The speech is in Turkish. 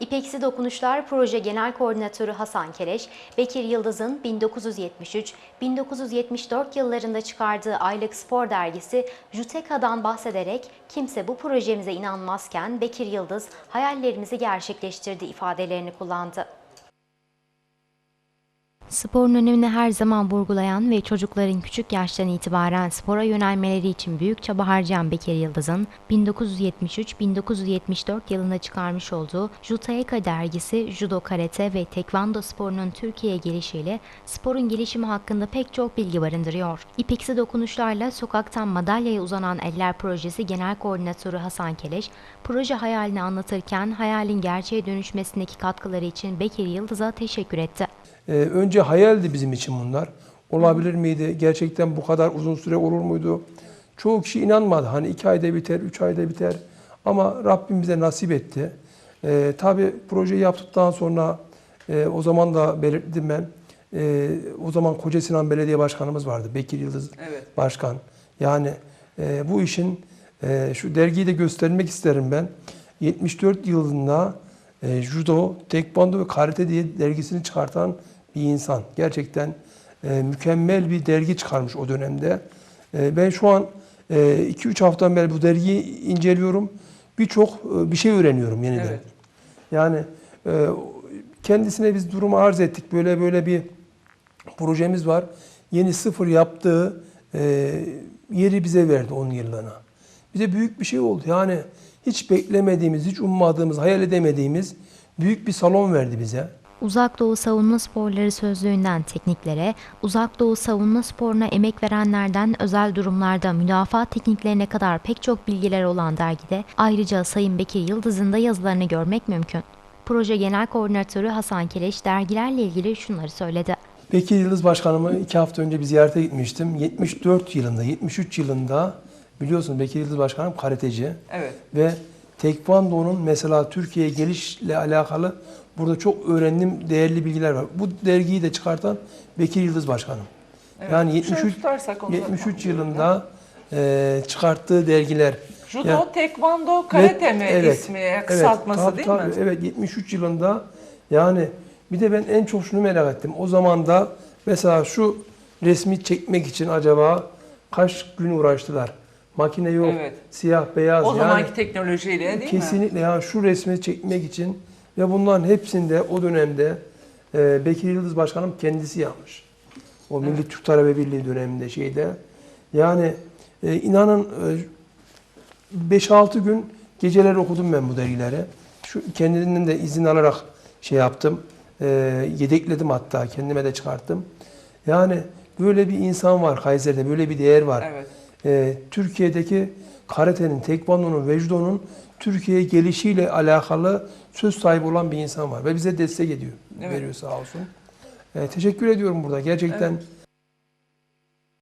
İpeksi Dokunuşlar Proje Genel Koordinatörü Hasan Kereş, Bekir Yıldız'ın 1973-1974 yıllarında çıkardığı aylık spor dergisi Juteka'dan bahsederek kimse bu projemize inanmazken Bekir Yıldız hayallerimizi gerçekleştirdi ifadelerini kullandı. Sporun önemini her zaman vurgulayan ve çocukların küçük yaştan itibaren spora yönelmeleri için büyük çaba harcayan Bekir Yıldız'ın 1973-1974 yılında çıkarmış olduğu Jutayeka dergisi judo, karate ve tekvando sporunun Türkiye'ye gelişiyle sporun gelişimi hakkında pek çok bilgi barındırıyor. İpeksi dokunuşlarla sokaktan madalyaya uzanan eller projesi genel koordinatörü Hasan Keleş, proje hayalini anlatırken hayalin gerçeğe dönüşmesindeki katkıları için Bekir Yıldız'a teşekkür etti. Ee, önce hayaldi bizim için bunlar. Olabilir miydi? Gerçekten bu kadar uzun süre olur muydu? Çoğu kişi inanmadı. Hani iki ayda biter, üç ayda biter. Ama Rabbim bize nasip etti. Ee, tabii projeyi yaptıktan sonra e, o zaman da belirttim ben. E, o zaman Koca Sinan Belediye Başkanımız vardı. Bekir Yıldız Evet. Başkan. Yani e, bu işin e, şu dergiyi de göstermek isterim ben. 74 yılında e, judo, tekvando ve karate diye dergisini çıkartan bir insan. Gerçekten e, mükemmel bir dergi çıkarmış o dönemde. E, ben şu an 2-3 haftadan beri bu dergiyi inceliyorum. Birçok e, bir şey öğreniyorum yeniden. Evet. Yani e, kendisine biz durumu arz ettik. Böyle böyle bir projemiz var. Yeni sıfır yaptığı e, yeri bize verdi 10 yıllığına. Bize büyük bir şey oldu. Yani hiç beklemediğimiz, hiç ummadığımız, hayal edemediğimiz büyük bir salon verdi bize. Uzak Doğu Savunma Sporları Sözlüğü'nden tekniklere, Uzak Doğu Savunma Sporu'na emek verenlerden özel durumlarda müdafaa tekniklerine kadar pek çok bilgiler olan dergide ayrıca Sayın Bekir Yıldız'ın da yazılarını görmek mümkün. Proje Genel Koordinatörü Hasan Keleş dergilerle ilgili şunları söyledi. Bekir Yıldız Başkanımı iki hafta önce bir ziyarete gitmiştim. 74 yılında, 73 yılında biliyorsunuz Bekir Yıldız Başkanım karateci. Evet. Ve Tekvando'nun mesela Türkiye'ye gelişle alakalı burada çok öğrendiğim değerli bilgiler var. Bu dergiyi de çıkartan Bekir Yıldız Başkanım. Evet. Yani Şöyle 73 tutarsak onu da 73 yılında e, çıkarttığı dergiler. Judo, Ya- tekvando, karate mi evet, ismi, kısaltması evet, tabii, değil tabii, mi? Evet 73 yılında yani bir de ben en çok şunu merak ettim. O zaman da mesela şu resmi çekmek için acaba kaç gün uğraştılar? Makine yok, Evet. siyah beyaz O yani. zamanki teknolojiyle değil mi? Kesinlikle yani şu resmi çekmek için ve bunların hepsinde o dönemde e, Bekir Yıldız Başkanım kendisi yapmış. O Milli Türk Talebe Birliği döneminde şeyde. Yani e, inanın e, 5-6 gün geceler okudum ben bu dergileri. Şu kendinden de izin alarak şey yaptım. E, yedekledim hatta kendime de çıkarttım. Yani böyle bir insan var Kayseri'de böyle bir değer var Evet. e, Türkiye'deki karatenin, tekvandonun ve judo'nun Türkiye'ye gelişiyle alakalı söz sahibi olan bir insan var ve bize destek ediyor, Evet. veriyor sağ olsun. E, teşekkür ediyorum burada. Gerçekten